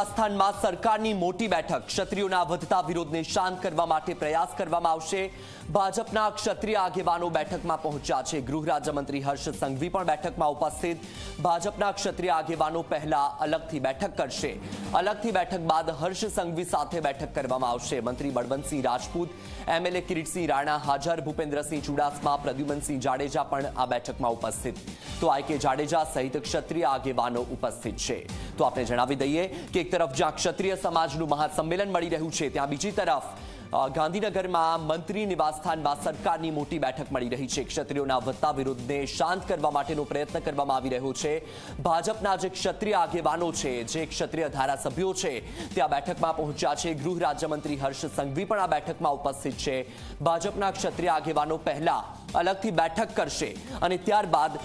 રાજસ્થાનમાં સરકારની મોટી બેઠક. ક્ષત્રિયોના વધતા વિરોધને શાંત કરવા માટે પ્રયાસ કરવામાં આવશે. ભાજપના ક્ષત્રિય આગેવાનો બેઠકમાં પહોંચ્યા છે. ગૃહ રાજ્યમંત્રી હર્ષ સંઘવી પણ બેઠકમાં ઉપસ્થિત. ભાજપના ક્ષત્રિય આગેવાનો પહેલા અલગથી બેઠક કરશે. અલગથી બેઠક બાદ હર્ષ સંઘવી સાથે બેઠક કરવામાં આવશે. મંત્રી બળવંતસિંહ રાજપૂત એમએલએ કિરીટસિંહ રાણા, હાજર ભૂપેન્દ્રસિંહ ચુડાસમા, પ્રદ્યુમનસિંહ જાડેજા પણ આ બેઠકમાં ઉપસ્થિત. તો આઈ કે જાડેજા સહિત ક્ષત્રિય આગેવાનો ઉપસ્થિત છે. તો આપણે જણાવી દઈએ કે એક તરફ જ્યાં ક્ષત્રિય સમાજનું મહાસંમેલન મળી રહ્યું છે, ત્યાં બીજી તરફ ગાંધીનગરમાં મંત્રી નિવાસસ્થાનમાં સરકારની મોટી બેઠક મળી રહી છે. ક્ષત્રિયોના વધતા વિરોધને શાંત કરવા માટેનો પ્રયત્ન કરવામાં આવી રહ્યો છે. ભાજપના જે ક્ષત્રિય આગેવાનો છે, જે ક્ષત્રિય ધારાસભ્યો છે તે આ બેઠકમાં પહોંચ્યા છે. ગૃહ રાજ્યમંત્રી હર્ષ સંઘવી પણ આ બેઠકમાં ઉપસ્થિત છે. ભાજપના ક્ષત્રિય આગેવાનો પહેલા અલગથી બેઠક કરશે અને ત્યારબાદ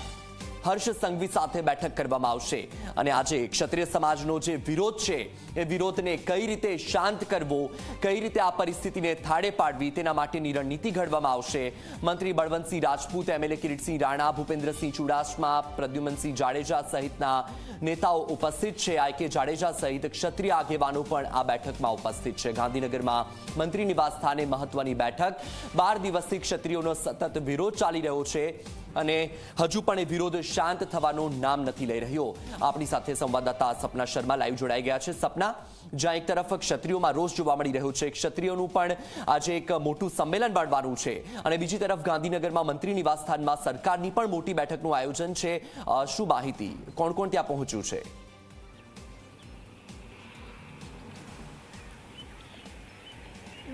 હર્ષ સંઘવી સાથે બેઠક કરવામાં આવશે. અને આજે ક્ષત્રિય સમાજનો જે વિરોધ છે, એ વિરોધને કઈ રીતે શાંત કરવો, કઈ રીતે આ પરિસ્થિતિને થાળે પાડવી, તેના માટેની રણનીતિ ઘડવામાં આવશે. મંત્રી બળવંતસિંહ રાજપૂત એમએલએ કિરીટસિંહ રાણા, ભૂપેન્દ્રસિંહ ચુડાસમા, પ્રદ્યુમનસિંહ જાડેજા સહિતના નેતાઓ ઉપસ્થિત છે. આઈ. કે. જાડેજા સહિત ક્ષત્રિય આગેવાનો પણ આ બેઠકમાં ઉપસ્થિત છે. ગાંધીનગરમાં મંત્રી નિવાસ સ્થાને મહત્વની બેઠક. બાર દિવસથી ક્ષત્રિયોનો સતત વિરોધ ચાલી રહ્યો છે. અને હજુ પણ એ વિરોધ શાંત થવાનું નામ નથી લઈ રહ્યો. આપણી સાથે સંવાદદાતા સપના શર્મા લાઈવ જોડાઈ ગયા છે. સપના, જ્યાં એક તરફ ક્ષત્રિયોમાં રોષ જોવા મળી રહ્યો છે. ક્ષત્રિયોનું પણ આજે એક મોટું સંમેલન બાળવાનું છે. અને બીજી તરફ ગાંધીનગરમાં મંત્રી નિવાસ સ્થાનમાં સરકારની પણ મોટી બેઠકનું આયોજન છે. શું માહિતી? કોણ કોણ ત્યાં પહોંચ્યું છે?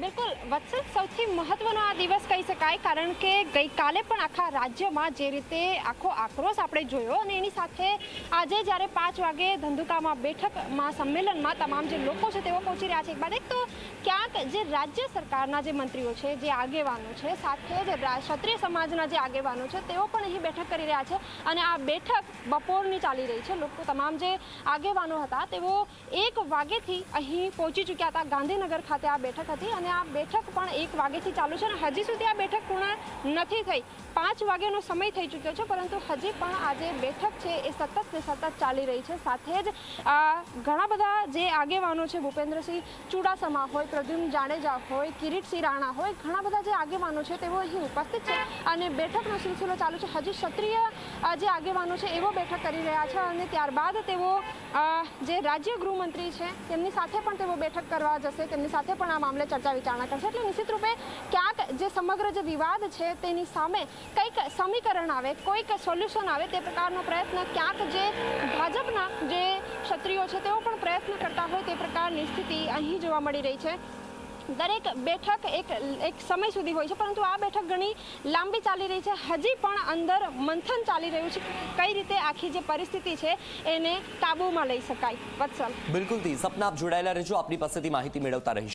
બિલકુલ, વત્સલ સૌથી મહત્વનો આ દિવસ કહી શકાય, કારણ કે ગઈકાલે પણ આખા રાજ્યમાં જે રીતે આખો આક્રોશ આપણે જોયો અને એની સાથે આજે જ્યારે પાંચ વાગે ધંધુકામાં બેઠકમાં સંમેલનમાં તમામ જે લોકો છે તેઓ પહોંચી રહ્યા છે. એક બાદ એક તો ક્યાંક જે રાજ્ય સરકારના જે મંત્રીઓ છે, જે આગેવાનો છે, સાથે જ ક્ષત્રિય સમાજના જે આગેવાનો છે, તેઓ પણ અહીં બેઠક કરી રહ્યા છે અને આ બેઠક બપોરની ચાલી રહી છે. લોકો તમામ જે આગેવાનો હતા, તેઓ એક વાગેથી અહીં પહોંચી ચૂક્યા હતા. ગાંધીનગર ખાતે આ બેઠક હતી અને આ બેઠક પણ એક વાગેથી ચાલુ છે અને હજી સુધી આ બેઠક પૂર્ણ નથી થઈ. પાંચ વાગ્યાનો સમય થઈ ચૂક્યો છે, પરંતુ હજી પણ આ જે બેઠક છે, એ સતત ને સતત ચાલી રહી છે. સાથે જ ઘણા બધા જે આગેવાનો છે, ભૂપેન્દ્રસિંહ ચુડાસમા હોય પ્રદ્યુમ્ન જાડેજા હોય કિરીટસિંહ રાણા હોય, ઘણા બધા જે આગેવાનો છે તેઓ અહીં ઉપસ્થિત છે અને બેઠકનો સિલસિલો ચાલુ છે. હજી ક્ષત્રિય જે આગેવાનો છે એવો બેઠક કરી રહ્યા છે અને ત્યારબાદ તેઓ જે રાજ્ય ગૃહમંત્રી છે તેમની સાથે પણ તેઓ બેઠક કરવા જશે, તેમની સાથે પણ આ મામલે ચર્ચા વિચારણા કરશે. એટલે નિશ્ચિત રૂપે ક્યાંક જે સમગ્ર જે વિવાદ છે તેની સામે કંઈક સમીકરણ આવે, કોઈક સોલ્યુશન આવે તે પ્રકારનો પ્રયત્ન ક્યાંક જે ભાજપના જે ક્ષત્રિયો છે તેઓ પણ પ્રયત્ન કરતા હોય તે પ્રકારની સ્થિતિ અહીં જોવા મળી રહી છે. દરેક બેઠક એક એક સમય સુધી હોય છે, પરંતુ આ બેઠક ઘણી લાંબી ચાલી રહી છે. હજી પણ અંદર મંથન ચાલી રહ્યું છે કઈ રીતે આખી જે પરિસ્થિતિ છે એને કાબૂમાં લઈ શકાય. વત્સલ. બિલકુલથી સપના આપ જોડાયેલા રહેજો. આપની પાસેથી માહિતી મેળવતા રહીશું.